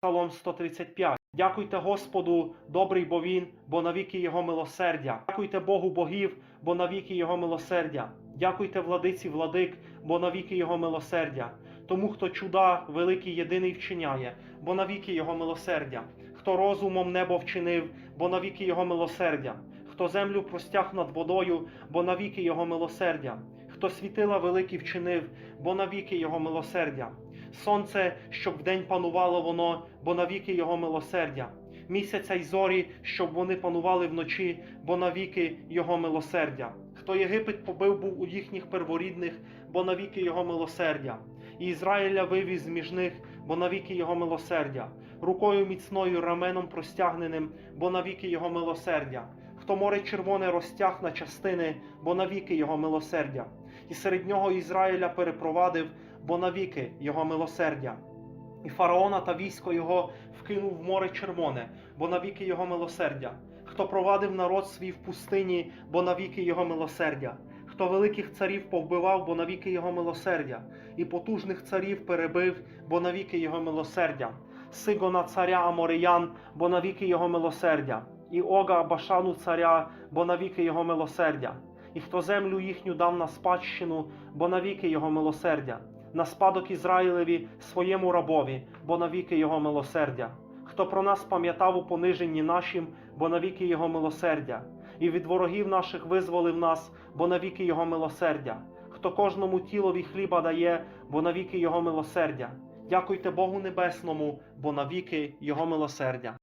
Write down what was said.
Псалом 135. Дякуйте Господу, добрий бо він, бо навіки його милосердя. Дякуйте Богу богів, бо навіки його милосердя. Дякуйте владиці владик, бо навіки його милосердя. Тому, хто чуда великий єдиний вчиняє, бо навіки його милосердя. Хто розумом небо вчинив, бо навіки його милосердя. Хто землю простяг над водою, бо навіки його милосердя. Хто світила великі вчинив, бо навіки його милосердя. Сонце, щоб вдень панувало воно, бо навіки його милосердя. Місяця й зорі, щоб вони панували вночі, бо навіки його милосердя. Хто Єгипет побив був у їхніх перворідних, бо навіки його милосердя. І Ізраїля вивіз між них, бо навіки його милосердя. Рукою міцною раменом простягненим, бо навіки його милосердя. Хто море червоне розтяг на частини, бо навіки його милосердя. І серед нього Ізраїля перепровадив, бо навіки його милосердя. І фараона та військо його вкинув в море червоне, бо навіки його милосердя. Хто провадив народ свій в пустині, бо навіки його милосердя. Хто великих царів повбивав, бо навіки його милосердя, і потужних царів перебив, бо навіки його милосердя. Сигона царя Амориян, бо навіки його милосердя, і Ога Башану царя, бо навіки його милосердя. І хто землю їхню дав на спадщину, бо навіки його милосердя, на спадок Ізраїлеві своєму рабові, бо навіки його милосердя. Хто про нас пам'ятав у пониженні нашим, бо навіки його милосердя, і від ворогів наших визволив нас, бо навіки його милосердя. Хто кожному тілові хліба дає, бо навіки його милосердя. Дякуйте Богу Небесному, бо навіки його милосердя.